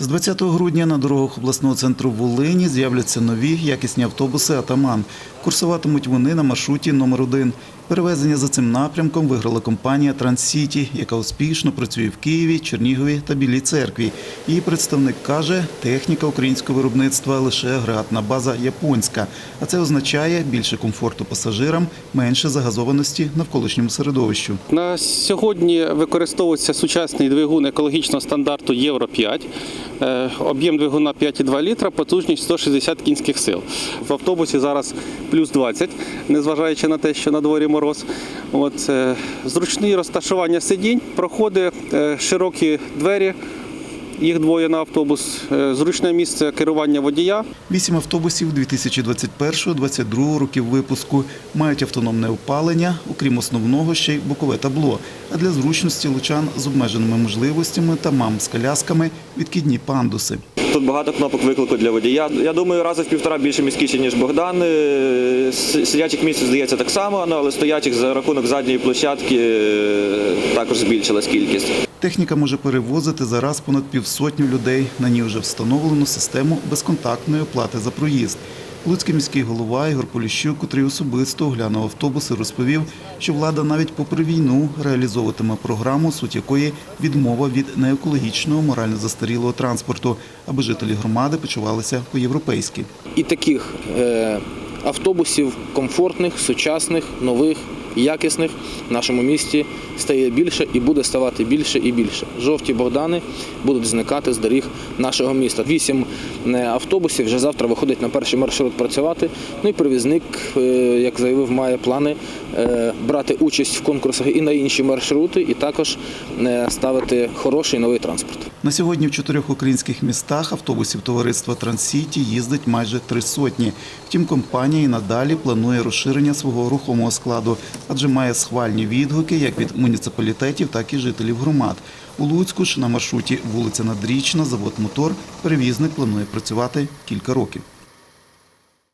З 20 грудня на дорогах обласного центру Волині з'являться нові якісні автобуси «Атаман». Курсуватимуть вони на маршруті номер 1 Перевезення за цим напрямком виграла компанія «Транссіті», яка успішно працює в Києві, Чернігові та Білій церкві. Її представник каже, техніка українського виробництва лише агрегатна база японська. А це означає більше комфорту пасажирам, менше загазованості навколишньому середовищу. На сьогодні використовується сучасний двигун екологічного стандарту Євро 5. Е, Об'єм двигуна 5,2 літра, потужність 160 кінських сил. В автобусі зараз плюс 20, незважаючи на те, що на дворі мороз. От, е, зручні розташування сидінь, проходи, е, широкі двері. Їх двоє на автобус, е, зручне місце керування водія. Вісім автобусів 2021-2022 років випуску мають автономне опалення, окрім основного ще й бокове табло. А для зручності лучан з обмеженими можливостями та мам з колясками відкидні пандуси. Тут багато кнопок виклику для водія. Я думаю, рази в півтора більше міськіші, ніж Богдан. Е, Сидячих місць здається так само, ну, але стоячих за рахунок задньої площадки е, також збільшилась кількість. Техніка може перевозити зараз понад півсотню людей. На ній вже встановлено систему безконтактної оплати за проїзд. Луцький міський голова Ігор Поліщук, котрий особисто оглянув автобуси, розповів, що влада навіть попри війну реалізовуватиме програму, суть якої відмова від неекологічного, морально застарілого транспорту, аби жителі громади почувалися по-європейськи. І таких е, автобусів комфортних, сучасних, нових, якісних в нашому місті стає більше і буде ставати більше і більше. Жовті Богдани будуть зникати з доріг нашого міста. Вісім е, автобусів вже завтра виходить на перший маршрут працювати. Ну і привізник, е, як заявив, має плани е, брати участь в конкурсах і на інші маршрути, і також ставити хороший новий транспорт. На сьогодні в чотирьох українських містах автобусів товариства Транссіті їздить майже три сотні. Втім, компанія і надалі планує розширення свого рухомого складу, адже має схвальні відгуки як від муніципалітетів, так і жителів громад. У Луцьку ж на маршруті вулиця Надрічна, завод Мотор, перевізник планує працювати кілька років.